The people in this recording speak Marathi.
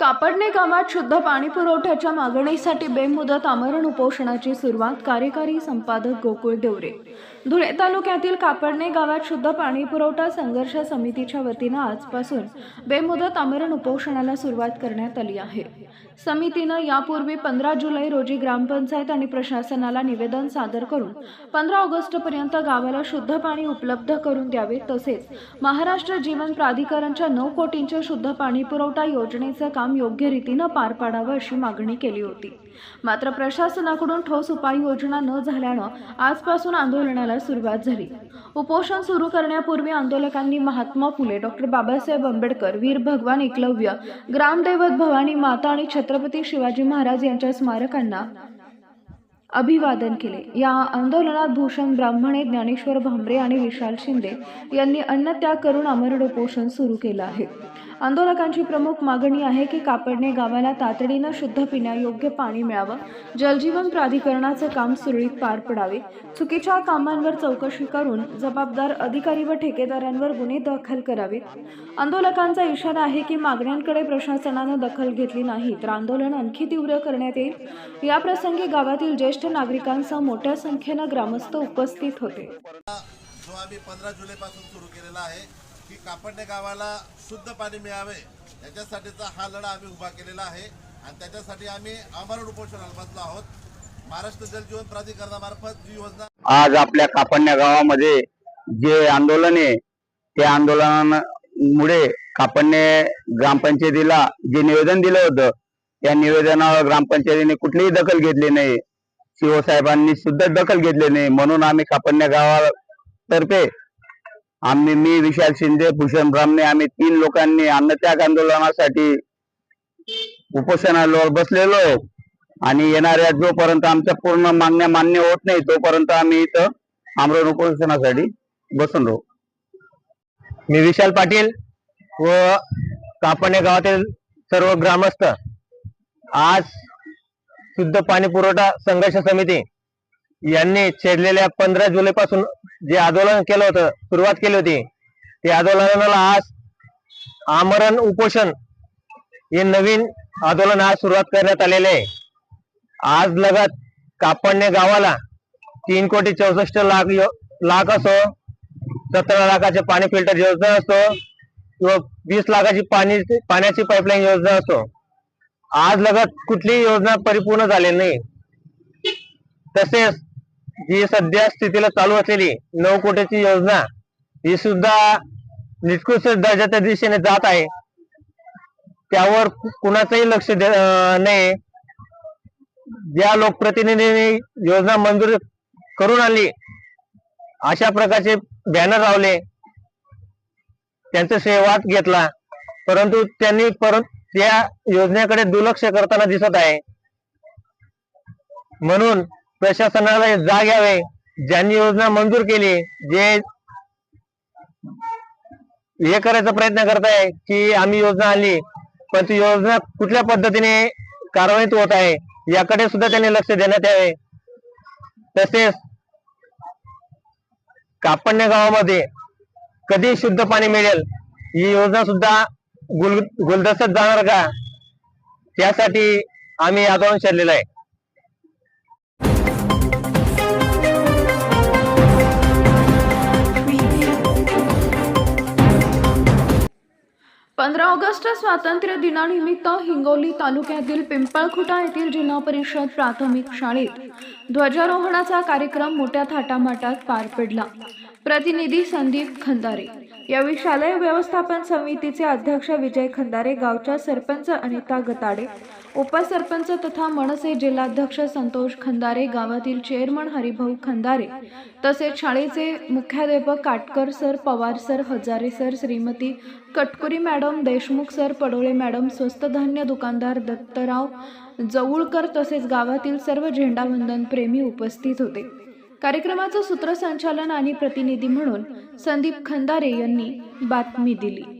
कापडणे गावात शुद्ध पाणी पुरवठ्याच्या मागणीसाठी बेमुदत आमरण उपोषणाची सुरुवात कार्यकारी संपादक गोकुळ देवरे धुळे तालुक्यातील कापडणे गावात शुद्ध पाणी पुरवठा संघर्ष समितीच्या वतीनं आजपासून बेमुदत आमरण उपोषणाला सुरुवात करण्यात आली आहे. समितीनं यापूर्वी पंधरा जुलै रोजी ग्रामपंचायत आणि प्रशासनाला निवेदन सादर करून पंधरा ऑगस्टपर्यंत गावाला शुद्ध पाणी उपलब्ध करून द्यावे तसेच महाराष्ट्र जीवन प्राधिकरणच्या नऊ कोटींच्या शुद्ध पाणी पुरवठा योजनेचं काम योग्य रीतीनं पार पाडावं अशी मागणी केली होती. मात्र प्रशासनाकडून ठोस उपाययोजना न झाल्यानं आजपासून आंदोलनाला सुरुवात झाली. उपोषण सुरू करण्यापूर्वी आंदोलकांनी महात्मा फुले डॉक्टर बाबासाहेब आंबेडकर वीर भगवान एकलव्य ग्रामदैवत भवानी माता आणि छत्रपती शिवाजी महाराज यांच्या स्मारकांना अभिवादन केले. या आंदोलनात भूषण ब्राह्मणे ज्ञानेश्वर भांबरे आणि विशाल शिंदे यांनी अन्नत्याग करून अमरण उपोषण सुरू केलं आहे. आंदोलकांची प्रमुख मागणी आहे की कापडणे गावाला तातडीनं शुद्ध पिण्यायोग्य पाणी मिळावं जलजीवन प्राधिकरणाचं काम सुरळीत पार पडावे चुकीच्या कामांवर चौकशी करून जबाबदार अधिकारी व ठेकेदारांवर गुन्हे दाखल करावेत. आंदोलकांचा इशारा आहे की मागण्यांकडे प्रशासनानं दखल घेतली नाही तर आंदोलन आणखी तीव्र करण्यात येईल. याप्रसंगी गावातील ज्येष्ठ नागरिकांसह मोठ्या संख्येनं ग्रामस्थ उपस्थित होते. जो आम्ही पंधरा जुलैपासून सुरू केलेला आहे की कापडणे गावाला शुद्ध पाणी मिळावे याच्यासाठीचा हा लढा आम्ही उभा केलेला आहे. आणि त्याच्यासाठी आम्ही आमरण उपोषणाला बसलो आहोत. महाराष्ट्र जलजीवन प्राधिकरणामार्फत जी योजना आज आपल्या कापडण्या गावामध्ये जे आंदोलन आहे त्या आंदोलनामुळे कापडणे ग्रामपंचायतीला जे निवेदन दिलं होतं त्या निवेदनावर ग्रामपंचायतीने कुठलीही दखल घेतली नाही. सीओ साहेबांनी सुद्धा दखल घेतली नाही. म्हणून आम्ही कापडण्या गावातर्फे आम्ही मी विशाल शिंदे भूषण ब्राह्मणे आम्ही तीन लोकांनी अन्नत्याग आंदोलनासाठी उपोषणावर बसलेलो आहे आणि येणाऱ्या जोपर्यंत आमच्या पूर्ण मागण्या मान्य होत नाही तोपर्यंत आम्ही इथं आमरण उपोषणासाठी बसून राहू. मी विशाल पाटील व कापडणे गावातील सर्व ग्रामस्थ आज शुद्ध पाणी पुरवठा संघर्ष समिती यांनी छेडलेल्या पंधरा जुलै पासून जे आंदोलन केलं होतं सुरुवात केली होती त्या आंदोलनाला आज आमरण उपोषण हे नवीन आंदोलन आज सुरुवात करण्यात आलेले आहे. आज लगत कापडणे गावाला तीन कोटी चौसष्ट लाख लाख असो सतरा लाखाचे पाणी फिल्टर योजना असो किंवा वीस लाखाची पाणी पाण्याची पाईपलाईन योजना असो आज लगत कुठलीही योजना परिपूर्ण झालेली नाही. तसेच जी सध्या स्थितीला चालू असलेली नऊ कोटीची योजना ही सुद्धा निष्कृष्ट दर्जाच्या दिशेने जात आहे. त्यावर कुणाचंही लक्ष नाही. ज्या लोकप्रतिनिधींनी योजना मंजूर करून आणली अशा प्रकारचे बॅनर लावले. त्यांचा सेवात घेतला. परंतु त्यांनी परत त्या योजनेकडे दुर्लक्ष करताना दिसत आहे. म्हणून प्रशासनाला जाग यावे. ज्यांनी योजना मंजूर केली जे हे करायचा प्रयत्न करताय की आम्ही योजना आणली पण ती योजना कुठल्या पद्धतीने कारवाईत होत आहे याकडे सुद्धा त्यांनी लक्ष देण्यात यावे. तसेच कापडण्या गावामध्ये कधी शुद्ध पाणी मिळेल ही योजना सुद्धा गुल गुलदस्त्यात जाणार का? त्यासाठी आम्ही आगाऊन छेडलेलं आहे. पंधरा ऑगस्ट स्वातंत्र्य दिनानिमित्त हिंगोली तालुक्यातील पिंपळखुटा येथील जिल्हा परिषद प्राथमिक शाळेत ध्वजारोहणाचा कार्यक्रम मोठ्या थाटामाटात पार पडला. प्रतिनिधी संदीप खंदारे. यावेळी शालेय व्यवस्थापन समितीचे अध्यक्ष विजय खंदारे गावच्या सरपंच अनिता गताडे उपसरपंच तथा मनसे जिल्हाध्यक्ष संतोष खंदारे गावातील चेअरमन हरिभाऊ खंदारे तसेच शाळेचे मुख्याध्यापक Katkar sir Pawar sir Hazare sir Shrimati Katkuri madam Deshmukh sir Padole madam स्वस्त धान्य दुकानदार दत्तराव जवळकर तसेच गावातील सर्व झेंडावंदन प्रेमी उपस्थित होते. कार्यक्रमाचं सूत्रसंचालन आणि प्रतिनिधी म्हणून संदीप खंदारे यांनी बातमी दिली.